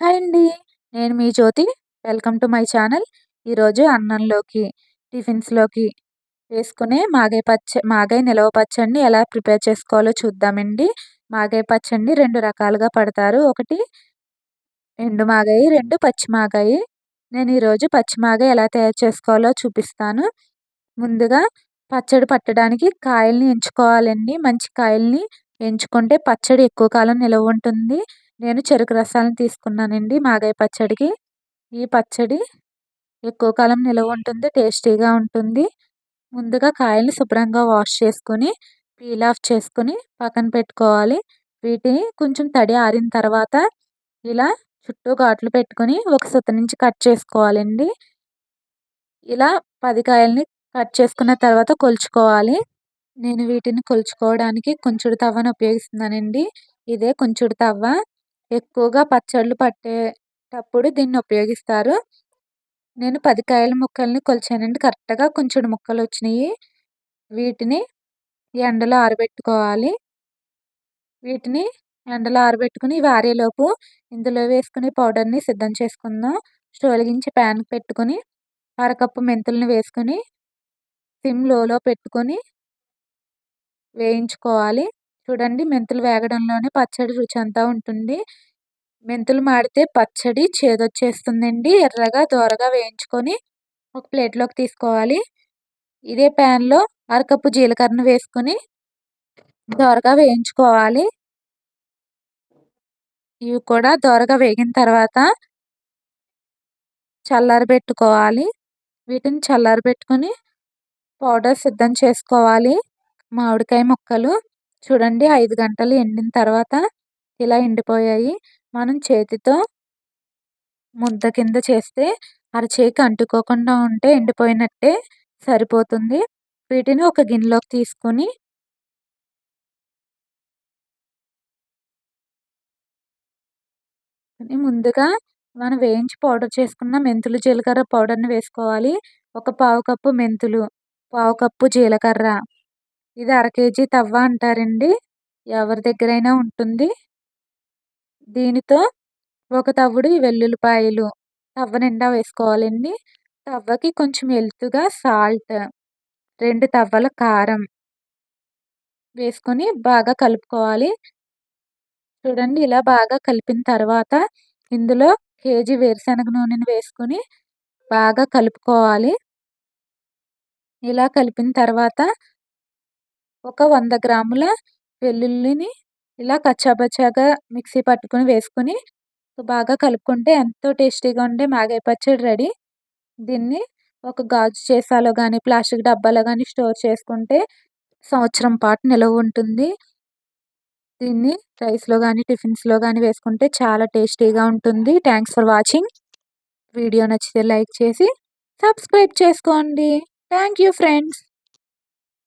Hi అండి. నేను మీ Jyothi. Welcome to my channel. ఈరోజు అన్నంలోకి టిఫిన్స్లోకి వేసుకునే మాగాయ పచ్చ మాగాయ నిలవ పచ్చడిని ఎలా ప్రిపేర్ చేసుకోవాలో చూద్దామండి. మాగాయ పచ్చడిని రెండు రకాలుగా పడతారు. ఒకటి ఎండు మాగాయి రెండు పచ్చి మాగాయ. నేను ఈరోజు పచ్చి మాగాయ ఎలా తయారు చేసుకోవాలో చూపిస్తాను. ముందుగా పచ్చడి పట్టడానికి కాయల్ని ఎంచుకోవాలండి. మంచి కాయల్ని ఎంచుకుంటే పచ్చడి ఎక్కువ కాలం నిలవ ఉంటుంది. నేను చెరుకు రసాలను తీసుకున్నానండి మాగాయ పచ్చడికి. ఈ పచ్చడి ఎక్కువ కాలం నిలవ ఉంటుంది టేస్టీగా ఉంటుంది. ముందుగా కాయల్ని శుభ్రంగా వాష్ చేసుకొని పీల్ ఆఫ్ చేసుకొని పక్కన పెట్టుకోవాలి. వీటిని కొంచెం తడి ఆరిన తర్వాత ఇలా చుట్టూ ఘాట్లు పెట్టుకొని ఒక సుత నుంచి కట్ చేసుకోవాలండి. ఇలా పది కాయల్ని కట్ చేసుకున్న తర్వాత కొలుచుకోవాలి. నేను వీటిని కొలుచుకోవడానికి కుంచుడు తవ్వను ఉపయోగిస్తున్నానండి. ఇదే కుంచుడు తవ్వ. ఎక్కువగా పచ్చళ్ళు పట్టేటప్పుడు దీన్ని ఉపయోగిస్తారు. నేను పది కాయల ముక్కల్ని కొలిచానండి. కరెక్ట్గా కొంచెం ముక్కలు వచ్చినాయి. వీటిని ఎండలో ఆరబెట్టుకోవాలి. వీటిని ఎండలో ఆరబెట్టుకుని ఇవి ఆరేలోపు ఇందులో వేసుకుని పౌడర్ని సిద్ధం చేసుకుందాం. స్టోలిగించి ప్యాన్ పెట్టుకొని అరకప్పు మెంతులను వేసుకొని సిమ్ లోలో పెట్టుకొని వేయించుకోవాలి. చూడండి మెంతులు వేగడంలోనే పచ్చడి రుచి అంతా ఉంటుంది. మెంతులు మాడితే పచ్చడి చేదొచ్చేస్తుందండి. ఎర్రగా దోరగా వేయించుకొని ఒక ప్లేట్లోకి తీసుకోవాలి. ఇదే ప్యాన్లో అరకప్పు జీలకర్రను వేసుకొని దోరగా వేయించుకోవాలి. ఇవి కూడా దోరగా వేగిన తర్వాత చల్లారబెట్టుకోవాలి వీటిని చల్లారబెట్టుకొని పౌడర్ సిద్ధం చేసుకోవాలి. మామిడికాయ ముక్కలు చూడండి ఐదు గంటలు ఎండిన తర్వాత ఇలా ఎండిపోయాయి. మనం చేతితో ముద్ద కింద చేస్తే అరచేయికి అంటుకోకుండా ఉంటే ఎండిపోయినట్టే సరిపోతుంది. వీటిని ఒక గిన్నెలోకి తీసుకొని ముందుగా మనం వేయించి పౌడర్ చేసుకున్న మెంతులు జీలకర్ర పౌడర్ని వేసుకోవాలి. ఒక పావు కప్పు మెంతులు పావు కప్పు జీలకర్ర. ఇది అర కేజీ తవ్వ అంటారండి. ఎవరి దగ్గరైనా ఉంటుంది. దీనితో ఒక తవ్వుడు వెల్లుల్లిపాయలు తవ్వ నిండా వేసుకోవాలండి. తవ్వకి కొంచెం ఎలుతుగా సాల్ట్ రెండు తవ్వల కారం వేసుకొని బాగా కలుపుకోవాలి. చూడండి ఇలా బాగా కలిపిన తర్వాత ఇందులో కేజీ వేరుశనగ నూనెను వేసుకొని బాగా కలుపుకోవాలి. ఇలా కలిపిన తర్వాత ఒక వంద గ్రాముల వెల్లుల్లిని ఇలా కచ్చాపచ్చాగా మిక్సీ పట్టుకొని వేసుకొని బాగా కలుపుకుంటే ఎంతో టేస్టీగా ఉండే మాగాయ పచ్చడి రెడీ. దీన్ని ఒక గాజు చేసాలో కానీ ప్లాస్టిక్ డబ్బాలో కానీ స్టోర్ చేసుకుంటే సంవత్సరం పాటు నిలవ ఉంటుంది. దీన్ని రైస్లో కానీ టిఫిన్స్లో కానీ వేసుకుంటే చాలా టేస్టీగా ఉంటుంది. Thanks for watching. వీడియో నచ్చితే లైక్ చేసి సబ్స్క్రైబ్ చేసుకోండి. Thank you friends.